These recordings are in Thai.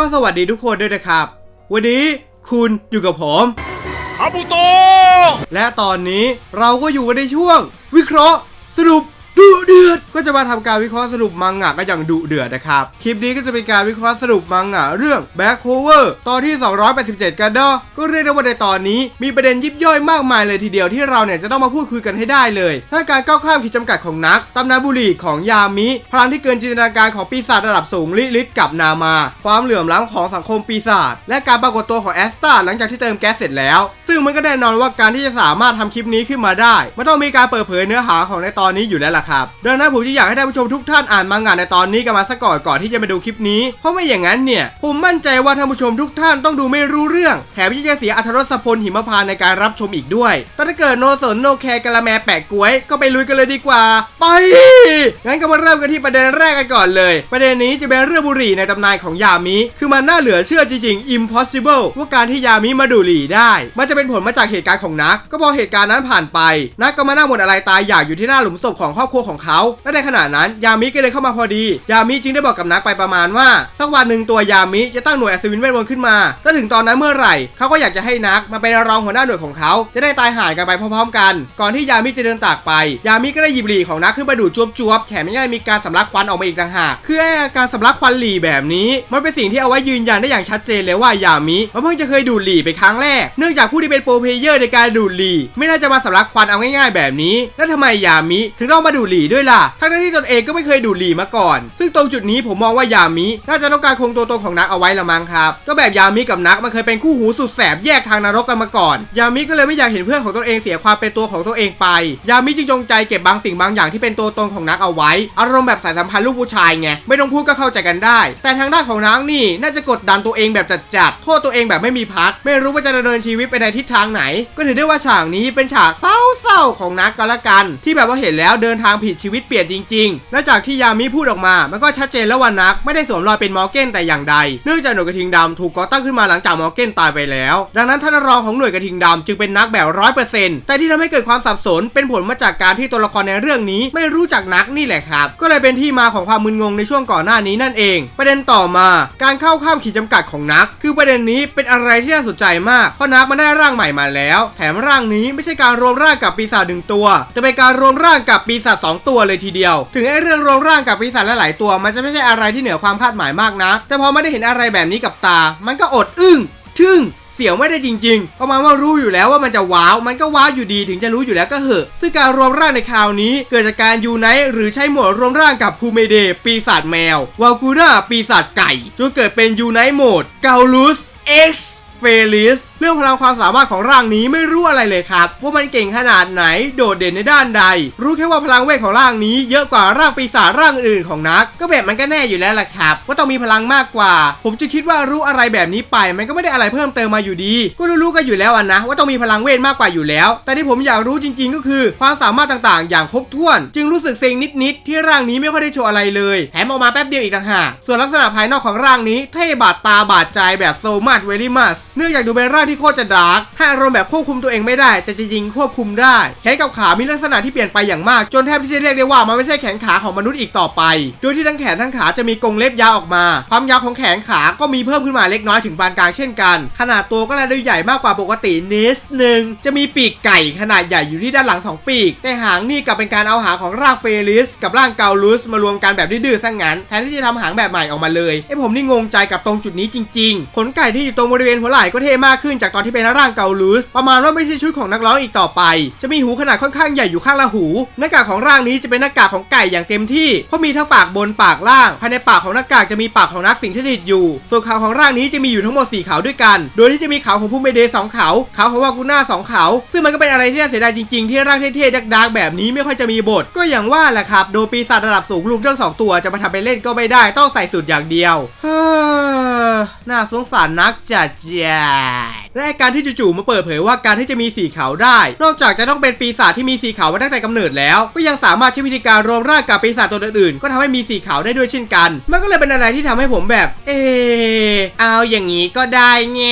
ก็สวัสดีทุกคนด้วยนะครับ วันนี้คุณอยู่กับผมคาบุโตะและตอนนี้เราก็อยู่กันในช่วง วิเคราะห์สรุป ดุเดือด ก็จะมาทำการวิเคราะห์สรุปมังงะกันอย่างดุเดือดนะครับ คลิปนี้ก็จะเป็นการวิเคราะห์สรุปมังงะเรื่อง Back Cover ตอนที่ 287 กันเนาะก็เรียกได้ว่าในตอนนี้ มีประเด็นยิบย่อยมากมายเลยทีเดียวที่เราเนี่ยจะต้องมาพูดคุยกันให้ได้เลยถ้าการก้าวข้ามขีดจำกัดของนักตำนานบุรีของยามิพลังที่เกินจินตนาการของปีศาจระดับสูงลิลิทกับนามา ความเหลื่อมล้ำของสังคมปีศาจและการปรากฏตัวของแอสตาหลังจากที่เติมแก๊สเสร็จแล้ว ซึ่งมันก็แน่นอนว่าการที่จะสามารถทำคลิปนี้ขึ้นมาได้ มันต้องมีการเปิดเผยเนื้อหาของในตอนนี้อยู่แล้วล่ะครับดังนั้นผมจะอยากให้ท่านผู้ชมทุกท่านอ่านมังงะในตอนนี้กันมาซะก่อนก่อนที่จะมาดูคลิปนี้ เพราะไม่อย่างนั้นเนี่ย ผมมั่นใจว่าท่านผู้ชมทุกท่านต้องดูไม่รู้เรื่อง แถมยังจะเสียอัธรสพลหิมพานต์ในการรับชมอีกด้วย แต่ถ้าเกิดโนสนโนแคร์กะละแมแปะกล้วยก็ไปลุยกันเลยดีกว่า ไป งั้นก็มาเริ่มกันที่ประเด็นแรกกันก่อนเลย ประเด็นนี้จะเป็นเรื่องบุหรี่ในตำนานของยามิ คือมันน่าเหลือเชื่อจริงๆ impossible ว่าการที่ยามิมาดูหรี่ได้ มันจะเป็นผลมาจากเหตุการณ์ของนัก ก็พอเหตุการณ์นั้นผ่านไป นักก็มานั่งหมดอะไรตายอยากอยู่ที่หน้าหลุมศพของครอบครัวของเขา และในขณะนั้นยามิก็เลยเข้ามาพอดี ยามิจึงได้บอกกับนักไปประมาณว่า สักวันหนึ่งตัวยามิจะตั้งหน่วยอัศวินเวทมนต์ขึ้นมาถ้าถึงตอนนั้นเมื่อไหร่เขาก็อยากจะให้นักมาเป็นรองหัวหน้าหน่วยของเขาจะได้ตายห่างกันไปพร้อมๆ กัน ก่อนที่ยามิจะเดินจากไป ยามิก็ได้หยิบหลีของนักขึ้นมาดูดจวบๆแถมยังได้มีการสำลักควันออกมาอีกต่างหากคือไอ้อาการสำลักควันหลีแบบนี้มันเป็นสิ่งที่เอาไว้ยืนยันได้อย่างชัดเจนเลยว่ายามิมันเพิ่งจะเคยดูดหลีไปครั้งแรก เนื่องจากผู้ที่เป็นโปรเพเยอร์ในการดูดหลีไม่น่าจะมาสำลักควันเอาง่ายๆแบบนี้ แล้วทำไมยามิถึงต้องมาดูดหลี่ด้วยล่ะ ทั้งที่ตนเองก็ไม่เคยดูดหลี่มาก่อน ซึ่งตรงจุดนี้ผมมองว่ายามิน่าจะต้องการคงตัวตนของนักเอาไว้ละมั้งครับ ก็แบบยามิกับนักมันเคยเป็นคู่หูสุดแสบแยกทางนรกกันมาก่อน ยามิก็เลยไม่อยากเห็นเพื่อนของตนเองเสียความเป็นตัวของตัวเองไป ยามิจึงจงใจเก็บบางสิ่งบางอย่างที่เป็นตัวตนของนักเอาไว้ อารมณ์แบบสายสัมพันธ์ลูกผู้ชายไง ไม่ต้องพูดก็เข้าใจกันได้ แต่ทางด้านของนักนี่น่าจะกดดันตัวเองแบบจัดๆ โทษตัวเองแบบไม่มีพัก ไม่รู้ว่าจะดำเนินชีวิตไปในทิศทางไหน ก็ถือได้ว่าฉากนี้เป็นฉากเศร้าๆของนักก็แล้วกัน ที่แบบว่าเห็นแล้วเดินทางางผิดชีวิตเปลี่ยนจริง ๆ และจากที่ยามิพูดออกมา มันก็ชัดเจนแล้วว่านักไม่ได้สวมรอยเป็นมอร์เกนแต่อย่างใด เนื่องจากหน่วยกระทิงดำถูกก่อตั้งขึ้นมาหลังจากมอร์เกนตายไปแล้ว ดังนั้นท่านรองของหน่วยกระทิงดำจึงเป็นนักแบบร้อยเปอร์เซ็นต์แต่ที่ทำให้เกิดความสับสน เป็นผลมาจากการที่ตัวละครในเรื่องนี้ ไม่รู้จักนักนี่แหละครับ ก็เลยเป็นที่มาของความมึนงงในช่วงก่อนหน้านี้นั่นเอง ประเด็นต่อมา การเข้าข้ามขีดจำกัดของนัก คือประเด็นนี้เป็นอะไรที่น่าสนใจมาก เพราะนักมันได้ร่างใหม่มาแล้ว แถมร่างนี้ไม่ใช่การรวมร่างกับปีศาจหนึ่งตัว จะเป็นการรวมร่างกับปีศาจสองตัวเลยทีเดียว ถึงไอ้เรื่องรวมร่างกับปีศาจหลายๆตัว มันจะไม่ใช่อะไรที่เหนือความคาดหมายมากนะ แต่พอไม่ได้เห็นอะไรแบบนี้กับตา มันก็อดอึ้งทึ่งเสียวไม่ได้จริงๆ ประมาณว่ารู้อยู่แล้วว่ามันจะว้าว มันก็ว้าวอยู่ดีถึงจะรู้อยู่แล้วก็เหอะ ซึ่งการรวมร่างในคราวนี้ เกิดจากการยูไนต์หรือใช้หมวดรวมร่างกับคูเมเดปีศาจแมว วากูน่าปีศาจไก่จนเกิดเป็นยูไนต์โหมดเกาลูส X เฟลิสเรื่องพลังความสามารถของร่างนี้ไม่รู้อะไรเลยครับ ว่ามันเก่งขนาดไหนโดดเด่นในด้านใด รู้แค่ว่าพลังเวทของร่างนี้เยอะกว่าร่างปีศาจร่างอื่นของนัก ก็แบบมันก็แน่อยู่แล้วล่ะครับ ว่าต้องมีพลังมากกว่า ผมจะคิดว่ารู้อะไรแบบนี้ไป มันก็ไม่ได้อะไรเพิ่มเติมมาอยู่ดี ก็รู้ๆกันอยู่แล้วนะ ว่าต้องมีพลังเวทมากกว่าอยู่แล้ว แต่ที่ผมอยากรู้จริง ๆ ก็คือ ความสามารถต่างๆ อย่างครบถ้วน จึงรู้สึกเซ็งนิดๆที่ร่างนี้ไม่ค่อยได้โชว์อะไรเลยแถมออกมาแป๊บเดียวอีกต่างหากส่วนลักษณะภายนอกของร่างนี้เท่บาดตาบาดใจแบบโซมัดเวลิมัสเนื่องจากดูเป็นร่างที่โคตรจะดาร์กให้อารมณ์แบบควบคุมตัวเองไม่ได้ แต่จริงๆควบคุมได้ แขนกับขามีลักษณะที่เปลี่ยนไปอย่างมาก จนแทบที่จะเรียกได้ว่ามันไม่ใช่แขนขาของมนุษย์อีกต่อไป โดยที่ทั้งแขนทั้งขาจะมีกรงเล็บยาวออกมา ความยาวของแขนขาก็มีเพิ่มขึ้นมาเล็กน้อยถึงปานกลางเช่นกัน ขนาดตัวก็เลยดูใหญ่มากกว่าปกตินิดนึงจะมีปีกไก่ขนาดใหญ่อยู่ที่ด้านหลังสองปีก แต่หางนี่กลับเป็นการเอาหางของร่างเฟลิสกับร่างเกาลูสมารวมกันแบบดื้อๆซะงั้นแทนที่จะทำหางแบบใหม่ออกมาเลยไอ้ผมนี่งงใจกับตรงจุดนี้จริง ๆ ขนไก่ที่อยู่ตรงบริเวณหัวไหล่ก็เท่มากขึ้นจากตอนที่เป็นร่างเกาลูสประมาณว่าไม่ใช่ชุดของนักร้องอีกต่อไป จะมีหูขนาดค่อนข้างใหญ่อยู่ข้างละหู หน้ากากของร่างนี้จะเป็นหน้ากากของไก่อย่างเต็มที่เพราะมีทั้งปากบนปากล่าง ภายในปากของหน้ากากจะมีปากของนักสิงสถิตอยู่ ส่วนขาของร่างนี้จะมีอยู่ทั้งหมด4ขาด้วยกัน โดยที่จะมีขาของผู้เมเดย์สองขาขาของวากุน่าสองขาซึ่งมันก็เป็นอะไรที่น่าเสียดายจริงๆ ที่ร่างเท่ๆดักๆแบบนี้ไม่ค่อยจะมีบท ก็อย่างว่าแหละครับโดยปีศาจระดับสูงลุมทั้งสองตัวจะมาทำไปเล่นก็ไม่ได้ต้องใส่สูตรอย่างเดียวเฮ้อ น่าสงสารนักจัดจ้า และไอ้การที่จู่ๆมาเปิดเผยว่าการที่จะมีสีขาวได้ นอกจากจะต้องเป็นปีศาจที่มีสีขาวมาตั้งแต่กำเนิดแล้ว ก็ยังสามารถใช้วิธีการรวมร่างกับปีศาจตัวอื่นๆก็ทำให้มีสีขาวได้ด้วยเช่นกัน มันก็เลยเป็นอะไรที่ทำให้ผมแบบ เออเอาอย่างนี้ก็ได้แง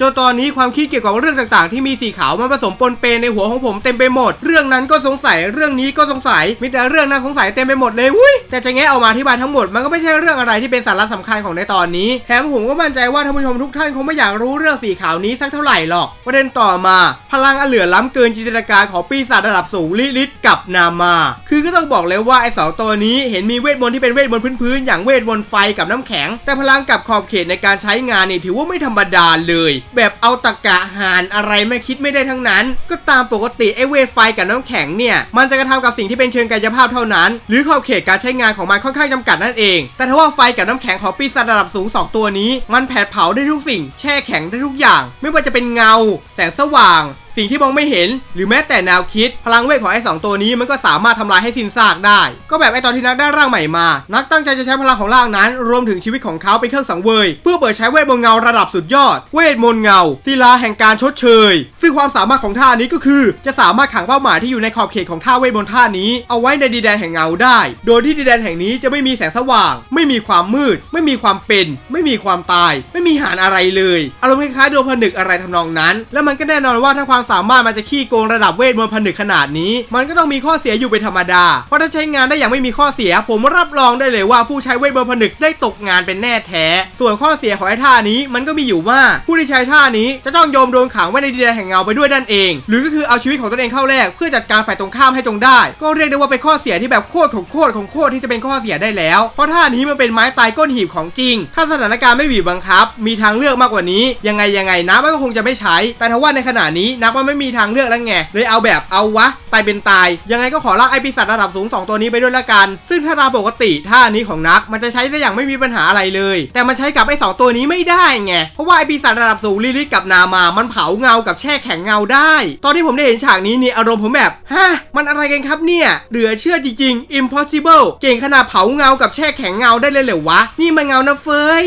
จนตอนนี้ความคิดเกี่ยวกับเรื่องต่างๆ ที่มีสีขาวมันผสมปนเปในหัวของผมเต็มไปหมด เรื่องนั้นก็สงสัยเรื่องนี้ก็สงสัยมีแต่เรื่องน่าสงสัยเต็มไปหมดเลยวุ้ยแต่จะแงะเอามาอธิบายทั้งหมดมันก็ไม่ใช่เรื่องอะไรที่เป็นสาระสำคัญของในตอนนี้แถมผมก็มั่นใจว่าท่านผู้ชมทุกท่านคงไม่อยากรู้เรื่องสีขาวนี้สักเท่าไหร่หรอก ประเด็นต่อมา พลังอันเหลือล้ำเกินจินตนาการของปีศาจระดับสูงลิลิตกับนามา คือก็ต้องบอกเลยว่าไอ้สองตัวนี้เห็นมีเวทมนต์ที่เป็นเวทมนต์พื้นๆอย่างเวทมนต์ไฟกับน้ำแข็ง แต่พลังกับขอบเขตในการใช้งานนี่ถือว่าไม่ธรรมดาเลย แบบเอาตะกะหานอะไรไม่คิดไม่ได้ทั้งนั้น ก็ตามปกติไอ้เวทไฟกับน้ำแข็งเนี่ยมันจะกระทำกับสิ่งที่เป็นเชิงกายภาพเท่านั้น หรือขอบเขตการใช้งานของมันค่อนข้างจำกัดนั่นเอง แต่ถ้าว่าไฟกับน้ำแข็งของปีศาจระดับสูงสองตัวนี้ มันแผดเผาได้ทุกสิ่ง แช่แข็งได้ทุกอย่างไม่ไม่ว่าจะเป็นเงา แสงสว่าง สิ่งที่มองไม่เห็น หรือแม้แต่แนวคิด พลังเวทของไอ้สองตัวนี้มันก็สามารถทำลายให้สิ้นซากได้ ก็แบบไอ้ตอนที่นักได้ร่างใหม่มา นักตั้งใจจะใช้พลังของร่างนั้น รวมถึงชีวิตของเขาเป็นเครื่องสังเวย เพื่อเปิดใช้เวทมนต์เงาระดับสุดยอด เวทมนต์เงาศิลาแห่งการชดเชย ซึ่งความสามารถของท่านี้ก็คือ จะสามารถขังเป้าหมายที่อยู่ในขอบเขตของท่าเวทมนต์ท่านี้ เอาไว้ในดินแดนแห่งเงาได้ โดยที่ดินแดนแห่งนี้จะไม่มีแสงสว่าง ไม่มีความมืด ไม่มีความเป็น ไม่มีความตาย ไม่มีหารอะไรเลยอารมณ์คล้ายๆดวงผนึกอะไรทำนองนั้น แล้วมันก็แน่นอนว่าถ้าความสามารถมันจะขี้โกงระดับเวทมนต์ผนึกขนาดนี้ มันก็ต้องมีข้อเสียอยู่เป็นธรรมดา เพราะถ้าใช้งานได้อย่างไม่มีข้อเสีย ผมรับรองได้เลยว่าผู้ใช้เวทมนต์ผนึกได้ตกงานเป็นแน่แท้ ส่วนข้อเสียของไอ้ท่านี้มันก็มีอยู่ว่าผู้ที่ใช้ท่านี้จะต้องโยมโดนขังไว้ในดินแดนแห่งเงาไปด้วยนั่นเอง หรือก็คือเอาชีวิตของตนเองเข้าแลกเพื่อจัดการฝ่ายตรงข้ามให้จงได้ ก็เรียกได้ว่าเป็นข้อเสียที่แบบโคตรของโคตรของโคตรที่จะเป็นข้อเสียได้แล้ว เพราะท่านี้มันเป็นไม้ตายก้นหีบของจริง ถ้าสถานการณ์ไม่บีบบังคับ มีทางเลือกมากกว่านี้ ยังไงยังไงนะมันก็คงจะไม่ใช้ แต่ถ้าว่าในขณะนี้นับว่าไม่มีทางเลือกแล้วไงเลยเอาแบบเอาวะ ตายเป็นตาย ยังไงก็ขอลากไอปีศาจระดับสูง 2 ตัวนี้ไปด้วยละกัน ซึ่งถ้าตามปกติท่านี้ของนัก มันจะใช้ได้อย่างไม่มีปัญหาอะไรเลย แต่มันใช้กับไอสองตัวนี้ไม่ได้ไง เพราะว่าไอปีศาจระดับสูงลิลิตกับนามา มันเผาเงากับแช่แข็งเงาได้ ตอนที่ผมได้เห็นฉากนี้นี่อารมณ์ผมแบบฮะมันอะไรกันครับเนี่ยเหลือเชื่อจริงๆ impossible เก่งขนาดเผาเงากับแช่แข็งเงาได้เลยเหรอวะ นี่มันเงานะเฟย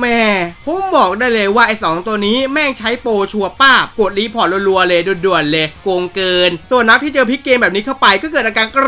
แม่ผมบอกได้เลยว่าไอสองตัวนี้แม่งใช้โปรชัวป้าบกดรีพอร์ตรัวๆเลยด่วนๆเลยโกงเกิน ส่วนนักที่เจอพิกเกมแบบนี้เข้าไปก็เกิดอาการเก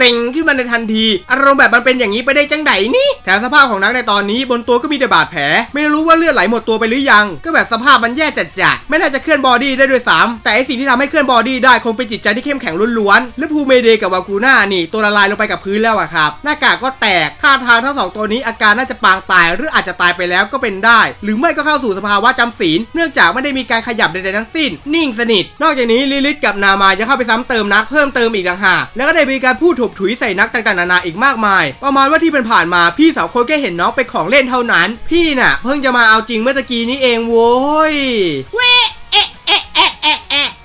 ร็งขึ้นมาในทันที อารมณ์แบบมันเป็นอย่างนี้ไปได้จังไดนี่แถมสภาพของนักในตอนนี้บนตัวก็มีแต่บาดแผล ไม่รู้ว่าเลือดไหลหมดตัวไปหรือยัง ก็แบบสภาพมันแย่จัดๆไม่น่าจะเคลื่อนบอดี้ได้ด้วยซ้ำแต่ไอสิ่งที่ทำให้เคลื่อนบอดี้ได้คงเป็นจิตใจที่เข้มแข็งล้วนๆและภูเมเดกับวากูน่านี่ตัวละลายลงไปกับพื้นแล้วอะครับหน้ากากก็แตกท่าทางทั้งสองตัวนี้อาการน่าจะปางตายหรืออาจจะตายไปแล้วก็เป็นได้ หรือไม่ก็เข้าสู่สภาวะจำศีลเนื่องจากไม่ได้มีการขยับใดๆทั้งสิ้น นิ่งสนิท นอกจากนี้ลิลิตกับนามาจะเข้าไปซ้ำเติมนักเพิ่มเติมอีกต่างหากแล้วก็ได้มีการพูดถกถุยใส่นักต่างๆนานาอีกมากมาย ประมาณว่าที่ผ่านมาพี่สาวคนแค่เห็นน้องเป็นของเล่นเท่านั้น พี่น่ะ เพิ่งจะมาเอาจริงเมื่อตะกี้นี้เองโว้ย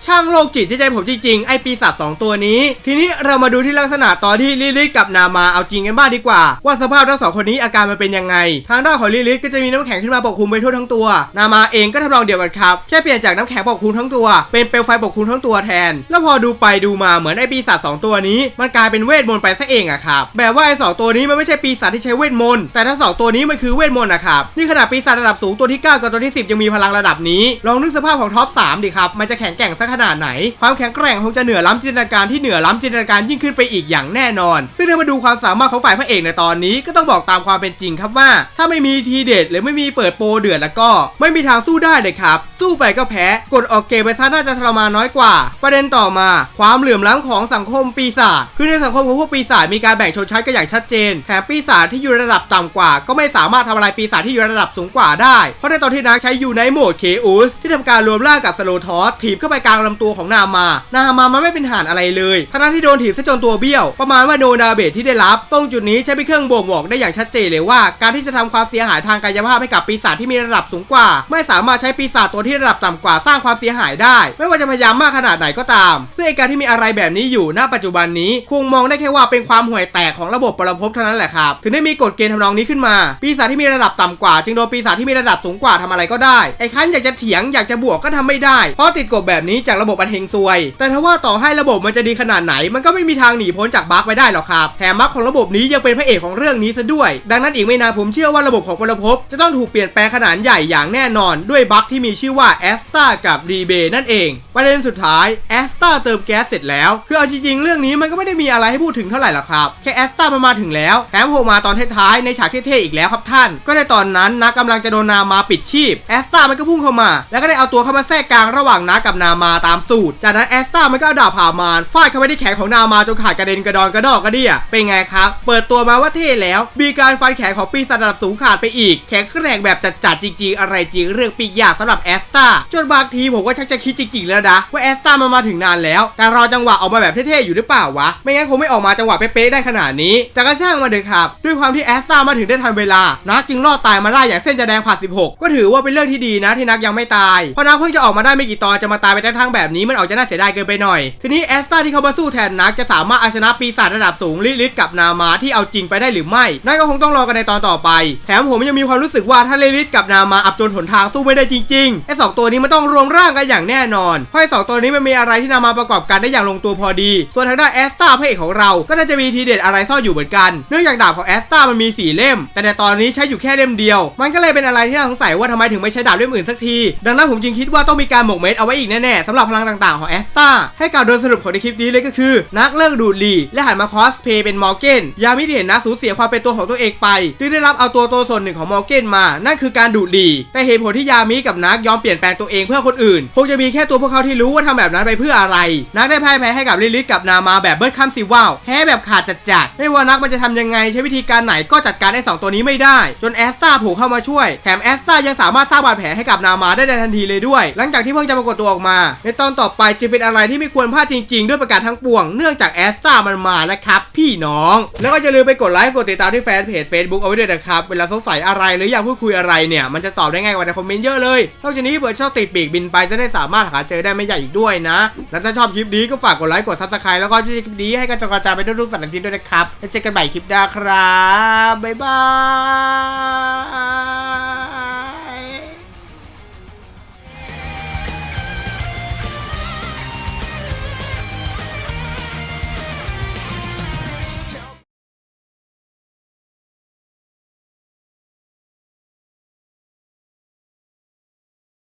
ช่างโลกจิตที่ใจผมจริงๆ ไอปีศาจสองตัวนี้ ทีนี้เรามาดูที่ลักษณะตอนที่ลิลิตกับนามาเอาจริงกันบ้างดีกว่า ว่าสภาพทั้งสองคนนี้อาการมันเป็นยังไง ทางด้านของลิลิตก็จะมีน้ำแข็งขึ้นมาปกคลุมไปทั่วทั้งตัว นามาเองก็ทำนองเดียวกันครับแค่เปลี่ยนจากน้ำแข็งปกคลุมทั้งตัว เป็นเปลวไฟปกคลุมทั้งตัวแทน แล้วพอดูไปดูมาเหมือนไอปีศาจสองตัวนี้มันกลายเป็นเวทมนต์ไปซะเองอะครับแบบว่าไอสองตัวนี้มันไม่ใช่ปีศาจที่ใช้เวทมนต์แต่ทั้งสองตัวนี้มันคือเวทมนต์นะครับนี่ขนาดปีศาจระดับสูงตัวที่ 9 กับตัวที่ 10 ยังมีพลังระดับนี้ ลองนึกสภาพของท็อป3ดิครับมันจะแข็งแกร่งสักขนาดไหน ความแข็งแกร่งคงจะเหนือล้ำจินตนาการที่เหนือล้ำจินตนาการยิ่งขึ้นไปอีกอย่างแน่นอน ซึ่งถ้ามาดูความสามารถของฝ่ายพระเอกในตอนนี้ก็ต้องบอกตามความเป็นจริงครับว่า ถ้าไม่มีทีเด็ดหรือไม่มีเปิดโปรเดือดแล้วก็ ไม่มีทางสู้ได้เลยครับ สู้ไปก็แพ้กดออกเกมไปซะน่าจะทรมานน้อยกว่า ประเด็นต่อมา ความเหลื่อมล้ำของสังคมปีศาจคือในสังคมของพวกปีศาจมีการแบ่งชนชั้นกันอย่างชัดเจนแถมปีศาจที่อยู่ระดับต่ำกว่า ก็ไม่สามารถทำอะไรปีศาจที่อยู่ระดับสูงกว่าได้เพราะในตอนที่นักใช้อยู่ในโหมดเคอุสที่ทำการรวมร่างกับสโลทอสถีบเข้าไปกลางลำตัวของนามา นามามันไม่เป็นหานอะไรเลยทั้งที่โดนถีบซะจนตัวเบี้ยว ประมาณว่าโดนดาเบจที่ได้รับ ตรงจุดนี้ใช้เป็นเครื่องบ่งบอกได้อย่างชัดเจนเลยว่า การที่จะทำความเสียหายทางกายภาพให้กับปีศาจที่มีระดับสูงกว่า ไม่สามารถใช้ปีศาจตัวที่ระดับต่ำกว่าสร้างความเสียหายได้ ไม่ว่าจะพยายามมากขนาดไหนก็ตามซึ่งการที่มีอะไรแบบนี้อยู่ณปัจจุบันนี้คงมองได้แค่ว่าเป็นความห่วยแตกของระบบปรภพเท่านั้นแหละครับถึงได้มีกฎเกณฑ์ทำนองนี้ขึ้นมา ปีศาจที่มีระดับต่ำกว่า จึงโดนปีศาจที่มีระดับสูงกว่าทำอะไรก็ได้ไอ้คันอยากจะเถียงอยากจะบวกก็ทำไม่ได้เพราะติดกฎแบบนี้จากจากระบบอันเฮงซวย แต่ถ้าว่าต่อให้ระบบมันจะดีขนาดไหน มันก็ไม่มีทางหนีพ้นจากบั๊กไปได้หรอกครับแถมบั๊กของระบบนี้ยังเป็นพระเอกของเรื่องนี้ซะด้วย ดังนั้นอีกไม่นานผมเชื่อว่าระบบของพลภพจะต้องถูกเปลี่ยนแปลงขนาดใหญ่อย่างแน่นอน ด้วยบั๊กที่มีชื่อว่าแอสตากับรีเบนั่นเองประเด็นสุดท้ายแอสตาเติมแก๊สเสร็จแล้วคือเอาจริงๆเรื่องนี้มันก็ไม่ได้มีอะไรให้พูดถึงเท่าไหร่หรอกครับแค่แอสตามันมาถึงแล้วแถมโผล่มาตอนท้ายๆในฉากเท่ๆอีกแล้วครับท่าน ก็ในตอนนั้นนะกำลังจะโดนนามาปิดชีพแอสตามันก็พุ่งเข้ามา แล้วก็ได้เอาตัวเข้ามาแทรกกลางระหว่างนากับนามาตามสูตร จากนั้นแอสตามันก็เอาดาบผ่ามารฟาดเข้าไปที่แขนของนามาจนขาดกระเด็นกระดอนกระดอกกระเดี่ยเป็นไงครับ เปิดตัวมาว่าเท่แล้ว มีการฟันแขนของปีศาจระดับสูงขาดไปอีก แข็งแกร่งแบบจัดๆจริงๆ อะไรจริงเรื่องปีกยากสำหรับแอสตาจนบางทีผมก็ชักจะคิดจริงๆแล้วนะว่าแอสตามันมาถึงนานแล้ว แต่รอจังหวะออกมาแบบเท่ๆอยู่หรือเปล่าวะ ไม่งั้นคงไม่ออกมาจังหวะเป๊ะๆได้ขนาดนี้ แต่ก็ช่างมาเถอะครับ ด้วยความที่แอสตามาถึงได้ทันเวลา นักจึงรอดตายมาได้อย่างเส้นจะแดงผ่าน16 ก็ถือว่าเป็นเรื่องที่ดีนะที่นักยังไม่ตาย เพราะนักเพิ่งจะออกมาได้ไม่กี่ตอนจะมาตายไปแต่ทางแบบนี้มันออกจะน่าเสียดายเกินไปหน่อย ทีนี้แอสตาที่เขามาสู้แทนนักจะสามารถเอาชนะปีศาจระดับสูงลิลิทกับนามาที่เอาจริงไปได้หรือไม่ นั่นก็คงต้องรอกันในตอนต่อไป แถมผมยังมีความรู้สึกว่าถ้าลิลิทกับนามาอับจนหนทางสู้ไม่ได้จริงๆไอ้สองตัวนี้มันต้องรวมร่างกันอย่างแน่นอน เพราะไอ้สองตัวนี้มันมีอะไรที่นำมาประกอบกันได้อย่างลงตัวพอดี ส่วนทางด้านแอสตาพระเอกของเราก็น่าจะมีทีเด็ดอะไรซ่อนอยู่เหมือนกัน เนื่องจากดาบของแอสตามันมีสีเล่ม แต่ในตอนนี้ใช้อยู่แค่เล่มเดียว มันก็เลยเป็นอะไรที่น่าสงสัยว่าทำไมถึงไม่ใช้ดาบเล่มอื่นสักที ดังนั้นผมจึงคิดว่าต้องมีการหมกเม็ดเอาไว้อีกแน่ๆสำหรับพลังต่างๆ ของแอสตาให้กล่าวโดยสรุปของในคลิปนี้เลยก็คือ นักเลิกดูดลีและหันมาคอสเพย์เป็นมอร์เกนยามที่เห็นนักสูญเสียความเป็นตัวของตัวเองไปจึงได้รับเอาตัวตัวส่วนหนึ่งของมอร์เกนมา นั่นคือการดูดลีแต่เหตุผลที่ยามิกับนักยอมเปลี่ยนแปลงตัวเองเพื่อคนอื่นคงจะมีแค่ตัวพวกเขาที่รู้ว่าทำแบบนั้นไปเพื่ออะไร นักได้พ่ายแพ้ให้กับลิลิทกับนามาแบบเบิร์ดคัมซิว่าวแพ้แบบขาดจัดๆไม่ว่านักมันจะทำยังไงใช้วิธีการไหนก็จัดการไอ้สองตัวนี้ไม่ได้ จนแอสตาโผล่เข้ามาช่วยแถมแอสตายังสามารถสร้างบาดแผลให้กับนามาได้ในทันทีเลยด้วย หลังจากที่เพิ่งจะปรากฏตัวออกมา ในตอนต่อไปจึงเป็นอะไรที่ไม่ควรพลาดจริงๆ ด้วยประกาศทั้งปวง เนื่องจากแอสตามันมาแล้วครับ พี่น้อง แล้วก็อย่าลืมไปกดไลค์กดติดตามที่แฟนเพจ Facebook เอาไว้ด้วยนะครับ เวลาสงสัยอะไรหรืออยากพูดคุยอะไรเนี่ย มันจะตอบได้ง่ายกว่าในคอมเมนต์เยอะเลย นอกจากนี้เผื่อชอบติดปีกบินไปจะได้สามารถหาเจอได้ไม่ยากอีกด้วยนะ แล้วถ้าชอบคลิปนี้ก็ฝากกดไลค์กดซับสไครต์แล้วก็ช่วยคลิปนี้ให้กระจายไปทุกๆสัตว์ทิศด้วยนะครับแล้วเจอกันใหม่คลิปหน้าครับบ๊ายบาย